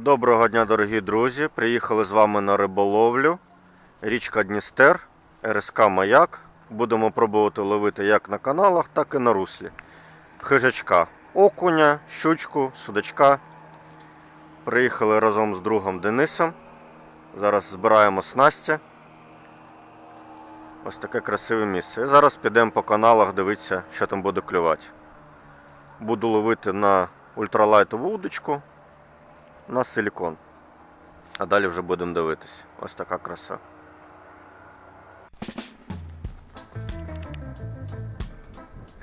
Доброго дня, дорогі друзі! Приїхали з вами на риболовлю. Річка Дністер, РСК Маяк. Будемо пробувати ловити як на каналах, так і на руслі. Хижачка, окуня, щучку, судачка. Приїхали разом з другом Денисом. Зараз збираємо снасті. Ось таке красиве місце. І зараз підемо по каналах дивитися, що там буде клювати. Буду ловити на ультралайтову удочку на силікон. А далі вже будемо дивитись. Ось така краса.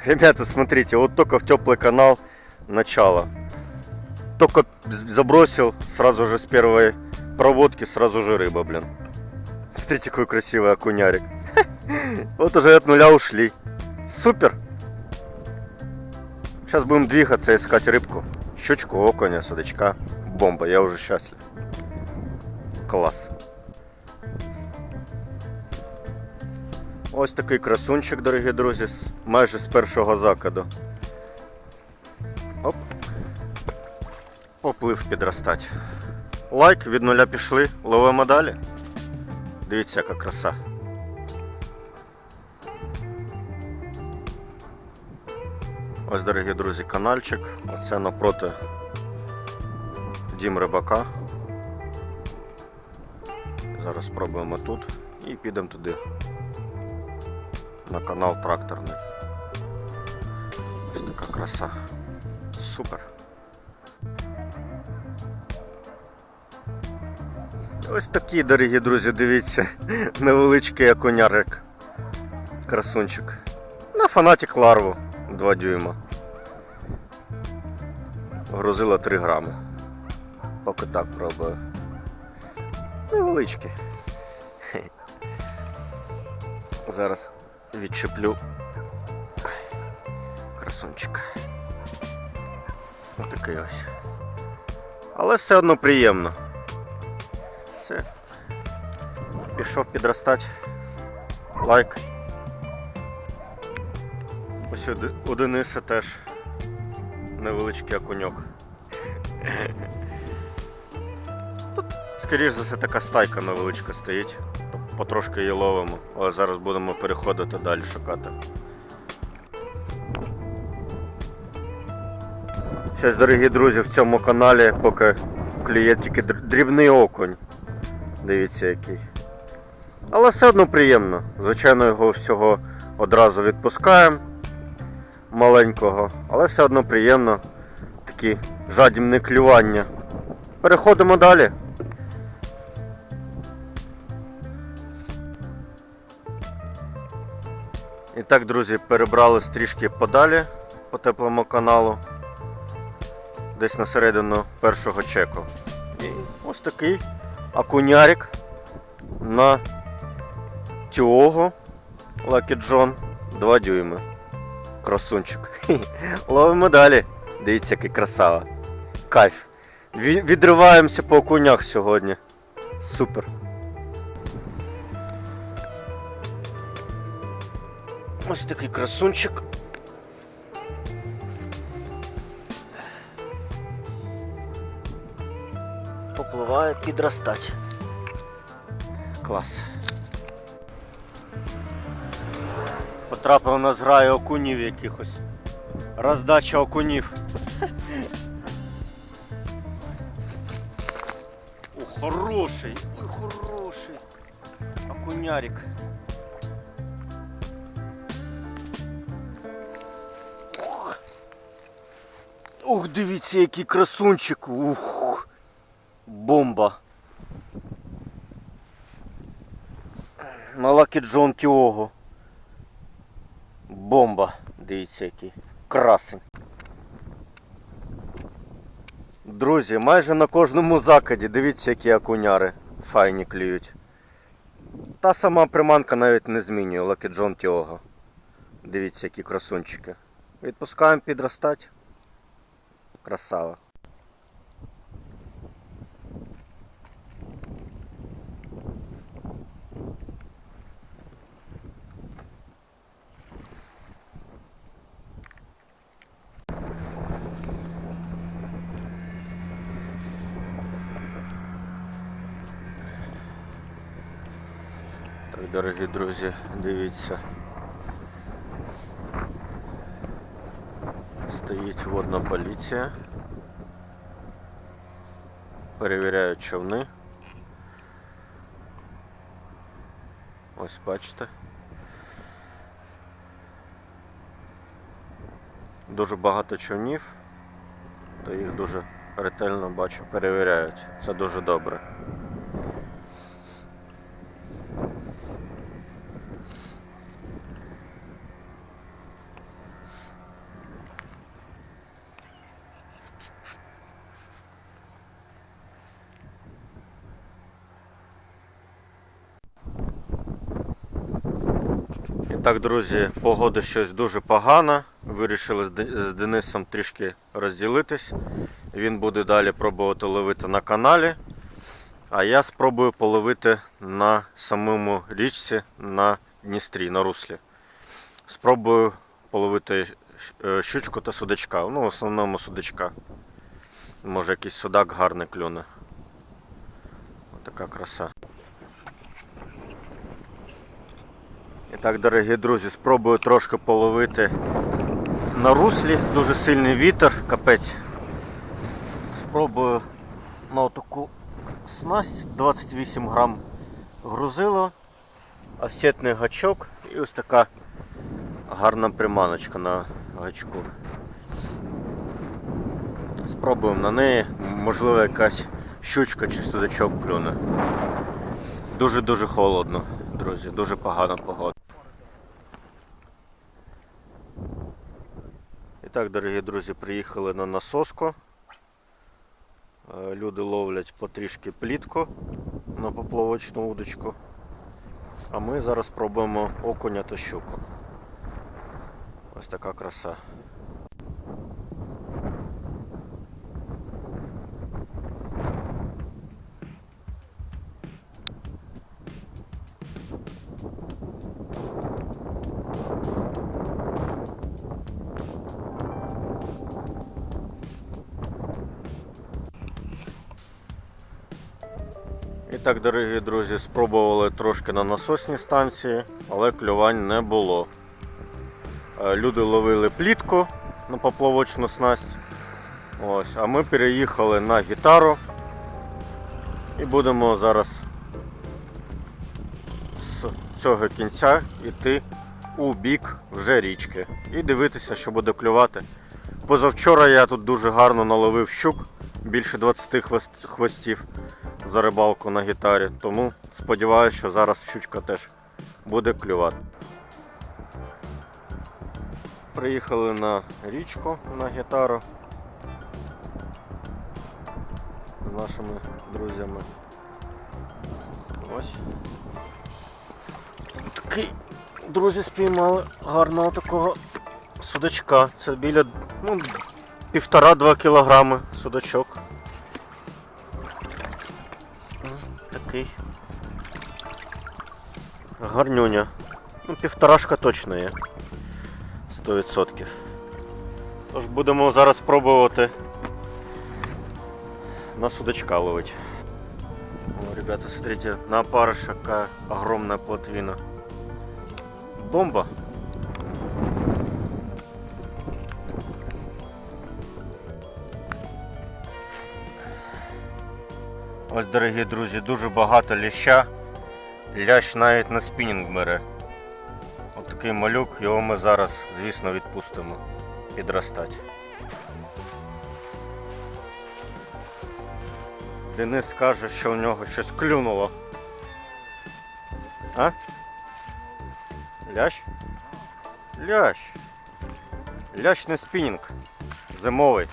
Ребята, смотрите, вот только в теплый канал начало. Только забросил, сразу же с первой проводки сразу же рыба, блин. Смотрите, какой красивый окунярик. Вот уже от нуля ушли. Супер! Сейчас будем двигаться, искать рыбку. Щучку, окуня, судачка. Бомба, я уже счастлив. Клас. Ось такий красунчик, дорогі друзі, майже з першого закиду. Оп. Поплив підростать. Лайк від нуля пішли, ловимо далі. Дивіться, яка краса. Ось, дорогі друзі, канальчик. Оце напроти Дім рибака. Зараз спробуємо тут і підемо туди. На канал тракторний. Ось така краса. Супер. Ось такі, дорогі друзі, дивіться, невеличкий окунярик. Красунчик. На фанатик ларву 2 дюйма. Грузила 3 грами. Поки так пробую. Невеличкий. Зараз відчеплю красунчик. Отакий ось. Але все одно приємно. Все. Пішов підростати. Лайк. Ось у Дениса теж невеличкий окуньок. Тут, скоріш за все, така стайка невеличка стоїть. Потрошки її ловимо, але зараз будемо переходити далі шукати. Щось, дорогі друзі, в цьому каналі поки клює тільки дрібний окунь. Дивіться який. Але все одно приємно. Звичайно, його всього одразу відпускаємо маленького, але все одно приємно. Такі жадібне клювання. Переходимо далі. І так, друзі, перебрались трішки подалі по теплому каналу. Десь на середину першого чеку. І ось такий окунярик на Тіого Lucky John 2 дюйми. Красунчик. Ловимо далі. Дивіться, який красава. Кайф. Відриваємося по окунях сьогодні. Супер. Ось такий красунчик. Попливає підростать. Клас. Потрапив на зграю окунів якихось. Роздача окунів. О, хороший, ой, хороший. Окунярик. Ух, дивіться, який красунчик. Ух. Бомба. Малакі Джон Тіого. Бомба. Дивіться який. Красень. Друзі, майже на кожному закиді, дивіться, які окуняри файні клюють. Та сама приманка навіть не змінює Лакі Джон Тіого. Дивіться, які красунчики. Відпускаємо підростати красава. Так, Дорогі друзі, дивіться. Стоїть водна поліція. Перевіряють човни. Ось бачите. Дуже багато човнів, то їх дуже ретельно бачу, перевіряють. Це дуже добре. Так, друзі, погода щось дуже погана. Вирішили з Денисом трішки розділитись. Він буде далі пробувати ловити на каналі. А я спробую половити на самому річці на Дністрі, на руслі. Спробую половити е, щучку та судачка. Ну, в основному судачка. Може якийсь судак гарний клюне. Отака краса. І так, дорогі друзі, спробую трошки половити на руслі. Дуже сильний вітер, капець. Спробую на таку снасть 28 грам грузило, офсетний гачок і ось така гарна приманочка на гачку. Спробуємо на неї, можливо якась щучка чи судачок клюне. Дуже-дуже холодно, друзі, дуже погана погода. І так, дорогі друзі, приїхали на насоску. Е, Люди ловлять потрішки плітку на поплавочну удочку. А ми зараз пробуємо окуня та щуку. Ось така краса. І так, дорогі друзі, спробували трошки на насосній станції, але клювань не було. Е, Люди ловили плітку на поплавочну снасть. Ось, а ми переїхали на гітару і будемо зараз з цього кінця йти у бік вже річки і дивитися, що буде клювати. Позавчора я тут дуже гарно наловив щук, більше 20 хвостів за рибалку на гітарі, тому сподіваюся, що зараз щучка теж буде клювати. Приїхали на річку на гітару з нашими друзями. Ось. Такий друзі спіймали гарного такого судачка. Це біля ну, півтора-два кілограми судачок. Такий. Гарнюня. Ну, півторашка точно є. 100%. Тож будемо зараз пробувати на судачка ловить. О, ребята, смотрите, на опарыша какая огромная плотвина. Бомба. Ось, дорогі друзі, дуже багато ліща. Лящ навіть на спінінг бере. От такий малюк, його ми зараз, звісно, відпустимо підростати. Денис каже, що у нього щось клюнуло. А? Лящ? Лящ. Лящ на спінінг. Зимовий.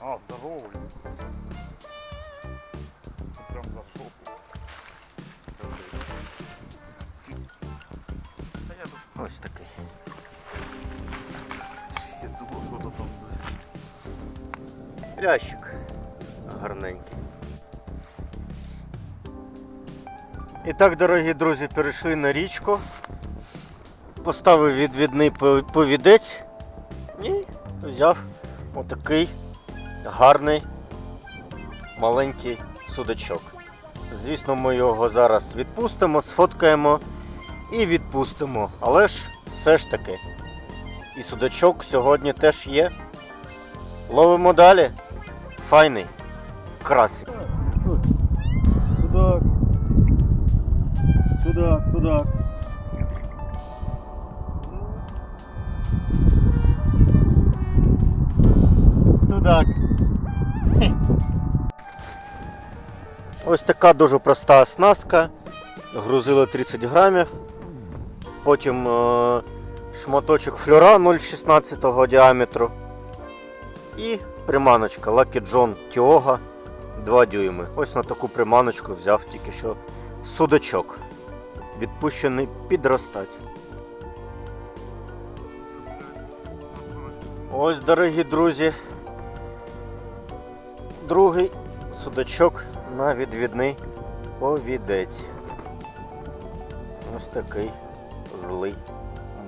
А, здоровый. Лящик гарненький. І так, дорогі друзі, перейшли на річку. Поставив відвідний повідець і взяв отакий гарний маленький судачок. звісно, ми його зараз відпустимо, сфоткаємо і відпустимо. Але ж все ж таки. І судачок сьогодні теж є. Ловимо далі. Файний. Красик. Тут. Судак. Судак, тудак. Тудак. Ось така дуже проста оснастка. Грузили 30 грамів. Потім е, шматочок флюра 0,16 діаметру. І приманочка Lucky John Tioga 2 дюйми. Ось на таку приманочку взяв тільки що судачок. Відпущений підростать. Ось, дорогі друзі. Другий судачок на відвідний повідець. Ось такий злий,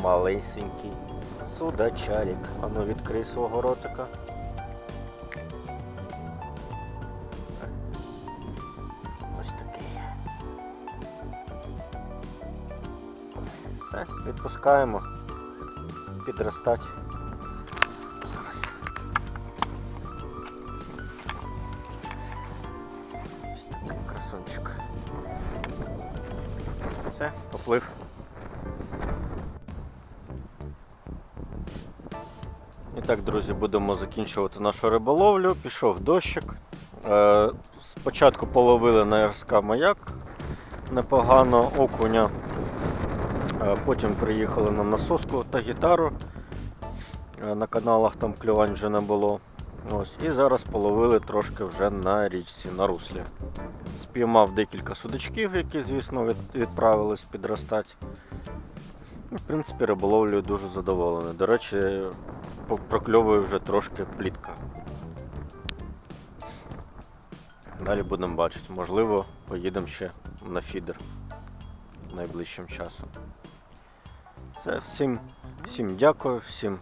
малесенький судачарик. Ану відкрий свого ротика. Відпускаємо. Підростать. Зараз. Такий красунчик. Все, поплив. І так, друзі, будемо закінчувати нашу риболовлю. Пішов дощик. Е, спочатку половили на РСК маяк непогано окуня. Потім приїхали на насоску та гітару. Е, на каналах там клювань вже не було. Ось, і зараз половили трошки вже на річці, на руслі. Спіймав декілька судачків, які, звісно, відправились підростати. В принципі, риболовлею дуже задоволений. До речі, прокльовує вже трошки плітка. Далі будемо бачити. Можливо, поїдемо ще на фідер найближчим часом. Все, всім, всім дякую, всім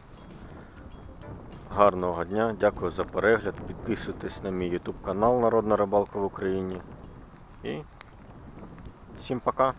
гарного дня, дякую за перегляд. Підписуйтесь на мій YouTube канал Народна рибалка в Україні. І всім пока.